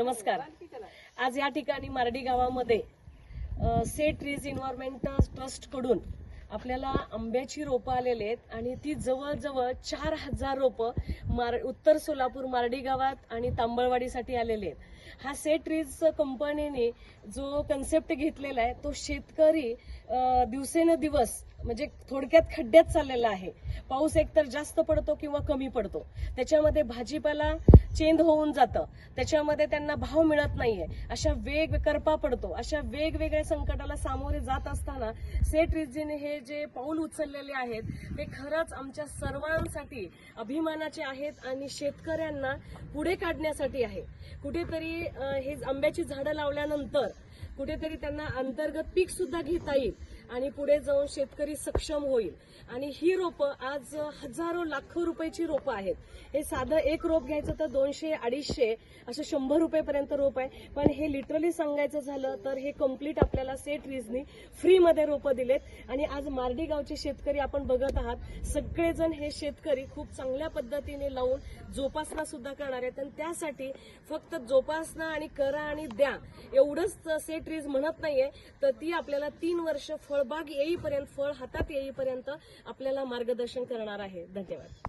नमस्कार. आज या ठिकाणी मारडी गावामध्ये सेट ट्रीज इन्व्हायरमेंट ट्रस्टकडून आपल्याला आंब्याची रोपं आलेली आहेत आणि ती जवळजवळ चार हजार रोपं मार उत्तर सोलापूर मारडी गावात आणि तांबळवाडीसाठी आलेले आहेत. हा सेट ट्रीज कंपनीने जो कन्सेप्ट घेतलेला आहे तो शेतकरी अ, दिवसेंदिवस म्हणजे थोडक्यात खड्ड्यात चाललेला आहे. पाऊस एकतर जास्त पडतो किंवा कमी पडतो. त्याच्यामध्ये भाजीपाला चेंद होऊन जातं. त्याच्यामध्ये त्यांना भाव मिळत नाहीये. अशा वेग करपा पडतो. अशा वेगवेगळ्या संकटाला सामोरे जात असताना सेट रिजीने हे जे पाऊल उचललेले आहेत ते खरंच आमच्या सर्वांसाठी अभिमानाचे आहेत आणि शेतकऱ्यांना पुढे काढण्यासाठी आहे. कुठेतरी हे आंब्याची झाडं लावल्यानंतर कुठेतरी त्यांना अंतर्गत पीक सुद्धा घेता येईल आणि पुढे जाऊन शेतकरी सक्षम होईल. आणि ही रोपं आज हजारो लाखो रुपयाची रोपं आहेत. हे साधं एक रोप घ्यायचं तर दोनशे अडीचशे असं शंभर रुपयेपर्यंत रोप आहे. पण हे लिटरली सांगायचं झालं तर हे कंप्लीट आपल्याला सेट रीजनी फ्रीमध्ये रोपं दिलेत. आणि आज मार्डी गावचे शेतकरी आपण बघत आहात. सगळेजण हे शेतकरी खूप चांगल्या पद्धतीने लावून जोपासना सुद्धा करणार आहेत. आणि त्यासाठी फक्त जोपासना आणि करा आणि द्या एवढंच सेट रीज म्हणत नाहीये. तर ती आपल्याला तीन वर्ष फळबाग येईपर्यंत फळ हातात येईपर्यंत आपल्याला मार्गदर्शन करणार आहे. धन्यवाद.